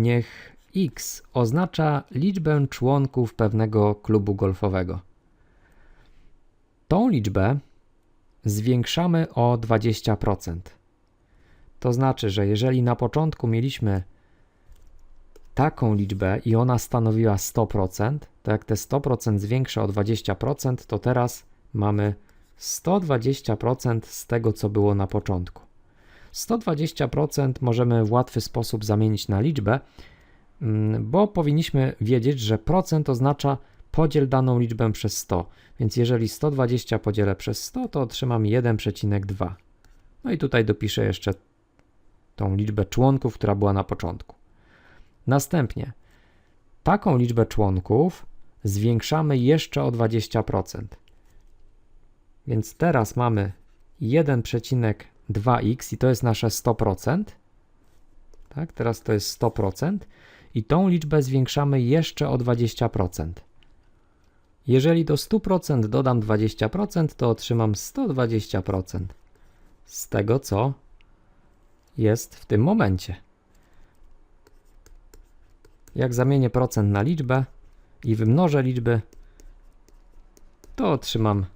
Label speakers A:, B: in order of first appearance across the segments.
A: Niech x oznacza liczbę członków pewnego klubu golfowego. Tą liczbę zwiększamy o 20%. To znaczy, że jeżeli na początku mieliśmy taką liczbę i ona stanowiła 100%, to jak te 100% zwiększa o 20%, to teraz mamy 120% z tego, co było na początku. 120% możemy w łatwy sposób zamienić na liczbę, mm, bo powinniśmy wiedzieć, że procent oznacza podziel daną liczbę przez 100. Więc jeżeli 120 podzielę przez 100, to otrzymam 1,2. No i tutaj dopiszę jeszcze tą liczbę członków, która była na początku. Następnie taką liczbę członków zwiększamy jeszcze o 20%. Więc teraz mamy 1,2x i to jest nasze 100%. Tak, teraz to jest 100% i tą liczbę zwiększamy jeszcze o 20%. Jeżeli do 100% dodam 20%, to otrzymam 120% z tego, co jest w tym momencie. Jak zamienię procent na liczbę i wymnożę liczby, to otrzymam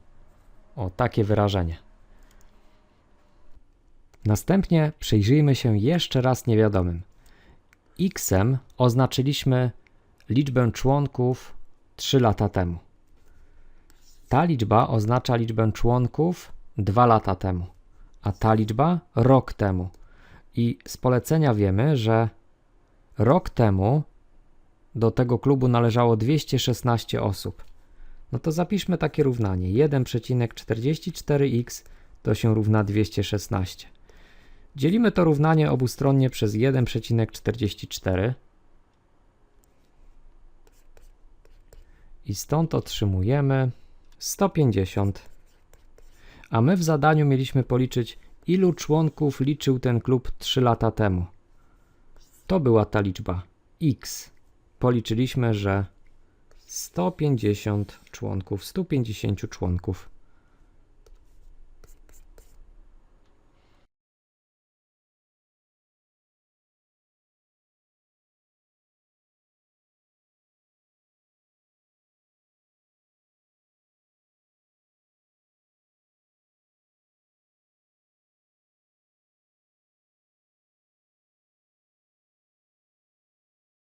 A: o takie wyrażenie. Następnie przyjrzyjmy się jeszcze raz niewiadomym. Xem oznaczyliśmy liczbę członków 3 lata temu. Ta liczba oznacza liczbę członków 2 lata temu, a ta liczba rok temu. I z polecenia wiemy, że rok temu do tego klubu należało 216 osób. No to zapiszmy takie równanie. 1,44x to się równa 216. Dzielimy to równanie obustronnie przez 1,44 i stąd otrzymujemy 150. A my w zadaniu mieliśmy policzyć, ilu członków liczył ten klub 3 lata temu. To była ta liczba x. Policzyliśmy, że 150 członków, 150 członków